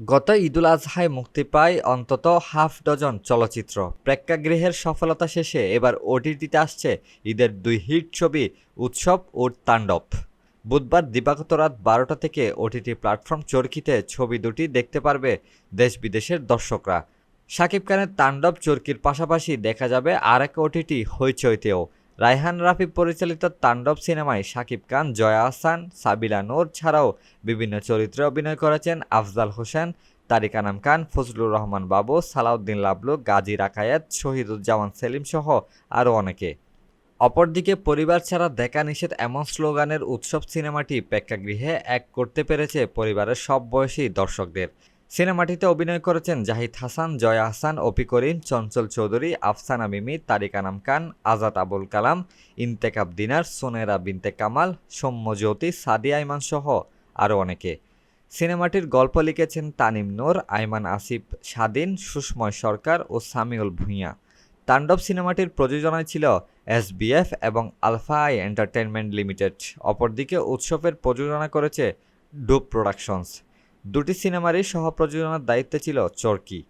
গত ঈদুল আজহায় মুক্তি পায় অন্তত হাফ ডজন চলচ্চিত্র। প্রেক্ষাগৃহের সফলতা শেষে এবার ওটিটিতে আসছে ঈদের দুই হিট ছবি উৎসব ও তাণ্ডব। বুধবার দিবাগত রাত বারোটা থেকে ওটিটি প্ল্যাটফর্ম চরকিতে ছবি দুটি দেখতে পারবে দেশ বিদেশের দর্শকরা। শাকিব খানের তাণ্ডব চরকির পাশাপাশি দেখা যাবে আর এক ওটিটি হইচইতেও। রায়হান রাফি পরিচালিত তাণ্ডব সিনেমায় শাকিব খান, জয়া আহসান সাবিলা নূর ছাড়াও বিভিন্ন চরিত্রে অভিনয় করেছেন আফজাল হোসেন, তারিক আনাম খান, ফজলুর রহমান বাবু, সালাউদ্দিন লাবলু, গাজী রাকায়াত, শহীদুজ্জামান সেলিম সহ আরও অনেকে। অপরদিকে পরিবার ছাড়া দেখা নিষেধ এমন স্লোগানের উৎসব সিনেমাটি প্রেক্ষাগৃহে এক করতে পেরেছে পরিবারের সব বয়সী দর্শকদের। সিনেমাটিতে অভিনয় করেছেন জাহিদ হাসান, জয়া হাসান, অপি করিম, চঞ্চল চৌধুরী, আফসানা মিমি, তারিক আনাম খান, আজাদ আবুল কালাম, ইন্তেকাব দিনার, সোনেরা বিনতে কামাল, সৌম্য জ্যোতি, সাদিয়া আইমান সহ আরও অনেকে। সিনেমাটির গল্প লিখেছেন তানিম নূর, আইমান আসিফ স্বাধীন, সুষময় সরকার ও সামিউল ভূঁইয়া। তাণ্ডব সিনেমাটির প্রযোজনায় ছিল এসবিএফ এবং আলফা আই এন্টারটেনমেন্ট লিমিটেড। অপরদিকে উৎসবের প্রযোজনা করেছে ডুব প্রোডাকশনস। দুটি সিনেমারই সহ প্রযোজনার দায়িত্বে ছিল চরকি।